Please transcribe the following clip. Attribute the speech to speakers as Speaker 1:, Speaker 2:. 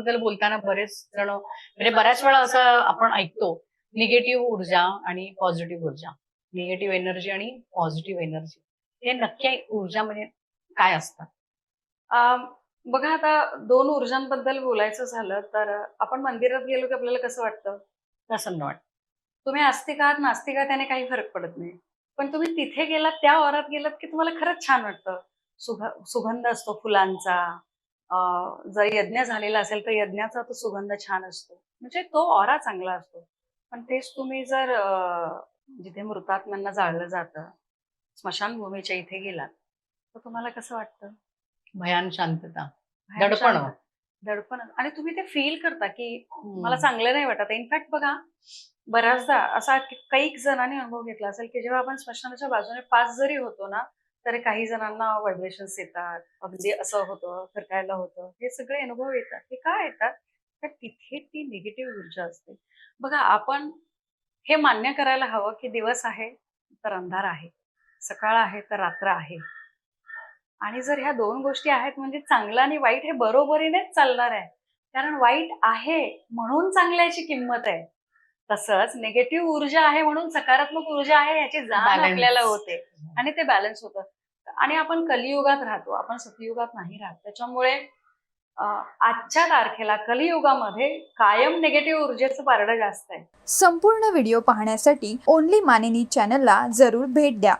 Speaker 1: ऊर्जेबद्दल बोलताना बरेच जण म्हणजे बऱ्याच वेळा असं आपण ऐकतो निगेटिव्ह ऊर्जा आणि पॉझिटिव्ह ऊर्जा. निगेटिव्ह एनर्जी आणि पॉझिटिव्ह एनर्जी. हे नक्की ऊर्जा म्हणजे काय असतं?
Speaker 2: अं, बघा आता दोन ऊर्जांबद्दल बोलायचं झालं तर आपण मंदिरात गेलो की आपल्याला कसं वाटतं?
Speaker 1: प्रसन्न वाटतं.
Speaker 2: तुम्ही आस्तिक आहात नास्तिक आहात त्याने काही फरक पडत नाही. पण तुम्ही तिथे गेलात त्या वरात गेलात की तुम्हाला खरंच छान वाटतं. सुग सुगंध असतो फुलांचा जर यज्ञ झालेला असेल तर यज्ञाचा तो सुगंध छान असतो. म्हणजे तो ऑरा चांगला असतो. पण तेच तुम्ही जर जिथे मृतात्म्यांना जाळलं जातं स्मशानभूमीच्या इथे गेलात तर तुम्हाला कसं वाटतं?
Speaker 1: भयान शांतता. दडपण.
Speaker 2: दडपण. आणि तुम्ही ते फील करता की मला चांगलं नाही वाटत. इनफॅक्ट बघा बऱ्याचदा असा काही जणांनी अनुभव घेतला असेल की जेव्हा आपण स्मशानाच्या बाजूने पास जरी होतो ना तर काही जणांना व्हायब्रेशन्स येतात. अगदी असं होतं फिरकायला होतं. हे सगळे अनुभव येतात. हे का येतात? तर तिथे ती निगेटिव्ह ऊर्जा असते. बघा आपण हे मान्य करायला हवं की दिवस आहे तर अंधार आहे. सकाळ आहे तर रात्र आहे. आणि जर ह्या दोन गोष्टी आहेत म्हणजे चांगलं आणि वाईट हे बरोबरीनेच चालणार आहे. कारण वाईट आहे म्हणून चांगल्याची किंमत आहे. तसंच निगेटिव्ह ऊर्जा आहे म्हणून सकारात्मक ऊर्जा आहे याची जाण. आपल्याला होते. आणि ते बॅलन्स होतं. आणि आपण कलियुगात राहतो. आपण सतयुगात नाही राहत. त्याच्यामुळे आजच्या तारखेला कलियुगामध्ये कायम निगेटिव्ह ऊर्जेचं पारडं जास्त आहे.
Speaker 3: संपूर्ण व्हिडिओ पाहण्यासाठी ओनली मानिनी चॅनलला जरूर भेट द्या.